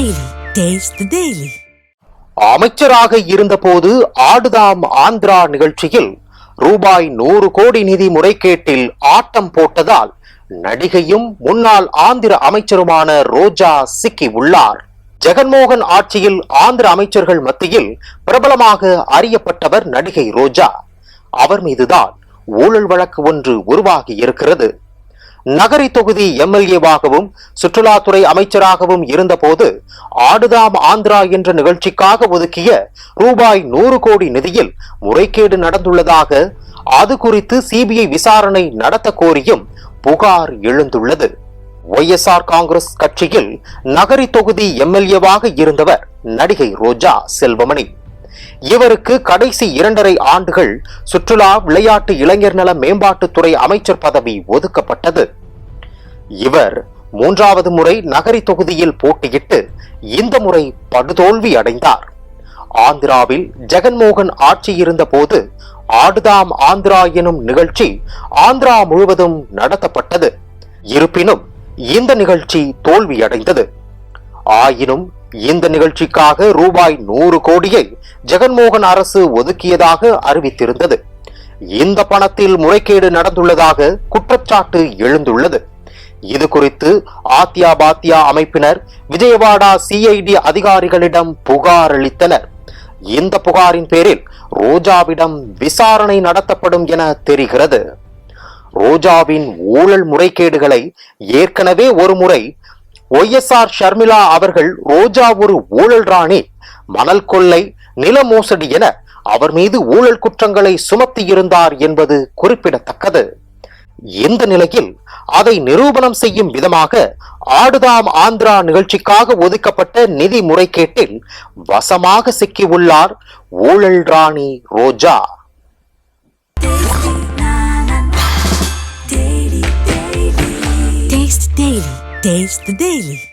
Daily taste daily அமைச்சராக இருந்தபோது ஆடுதாம் ஆந்திரா நிகழ்ச்சியில் ரூபாய் நூறு கோடி நிதி முறைகேட்டில் ஆட்டம் போட்டதால் நடிகையும் முன்னாள் ஆந்திர அமைச்சருமான ரோஜா சிக்கி உள்ளார். ஜெகன்மோகன் ஆட்சியில் ஆந்திர அமைச்சர்கள் மத்தியில் பிரபலமாக அறியப்பட்டவர் நடிகை ரோஜா. அவர் மீதுதான் ஊழல் வழக்கு ஒன்று உருவாகி இருக்கிறது நகரி தொகுதி எம்எல்ஏவாகவும் சுற்றுலாத்துறை அமைச்சராகவும் இருந்தபோது ஆடுதாம் ஆந்திரா என்ற நிகழ்ச்சிக்காக ஒதுக்கிய ரூபாய் நூறு கோடி நிதியில் முறைகேடு நடந்துள்ளதாக அது குறித்து சிபிஐ விசாரணை நடத்த கோரியும் புகார் எழுந்துள்ளது. ஒய்எஸ்ஆர் காங்கிரஸ் கட்சியில் நகரி தொகுதி எம்எல்ஏவாக இருந்தவர் நடிகை ரோஜா செல்வமணி. இவருக்கு கடைசி இரண்டரை ஆண்டுகள் சுற்றுலா விளையாட்டு இளைஞர் நல மேம்பாட்டுத்துறை அமைச்சர் பதவி ஒதுக்கப்பட்டது. இவர் மூன்றாவது முறை நகரி தொகுதியில் போட்டியிட்டு இந்த முறை படுதோல்வி அடைந்தார். ஆந்திராவில் ஜெகன்மோகன் ஆட்சி இருந்தபோது ஆடுதாம் ஆந்திரா எனும் நிகழ்ச்சி ஆந்திரா முழுவதும் நடத்தப்பட்டது. இருப்பினும் இந்த நிகழ்ச்சி தோல்வியடைந்தது. ஆயினும் இந்த நிகழ்ச்சிக்காக ரூபாய் நூறு கோடியை ஜெகன்மோகன் அரசு ஒதுக்கியதாக அறிவித்திருந்தது. இந்த பணத்தில் முறைகேடு நடந்துள்ளதாக குற்றச்சாட்டு எழுந்துள்ளது. இது குறித்து ஆத்தியா பாத்தியா அமைப்பினர் விஜயவாடா சிஐடி அதிகாரிகளிடம் புகார் அளித்தனர். இந்த புகாரின் பேரில் ரோஜாவிடம் விசாரணை நடத்தப்படும் என தெரிகிறது. ரோஜாவின் ஊழல் முறைகேடுகளை ஏற்கனவே ஒய் எஸ் ஒய்எஸ்ஆர் ஷர்மிளா அவர்கள் ரோஜா ஒரு ஊழல் ராணி. மணல் கொள்ளை நில மோசடி என அவர் மீது ஊழல் குற்றங்களை சுமத்தியிருந்தார் என்பது குறிப்பிடத்தக்கது. இந்த நிலையில் அதை நிரூபணம் செய்யும் விதமாக ஆடுதாம் ஆந்திரா நிகழ்ச்சிக்காக ஒதுக்கப்பட்ட நிதி முறைகேட்டில் வசமாக சிக்கியுள்ளார் ஊழல் ராணி ரோஜா. Taste the Daily.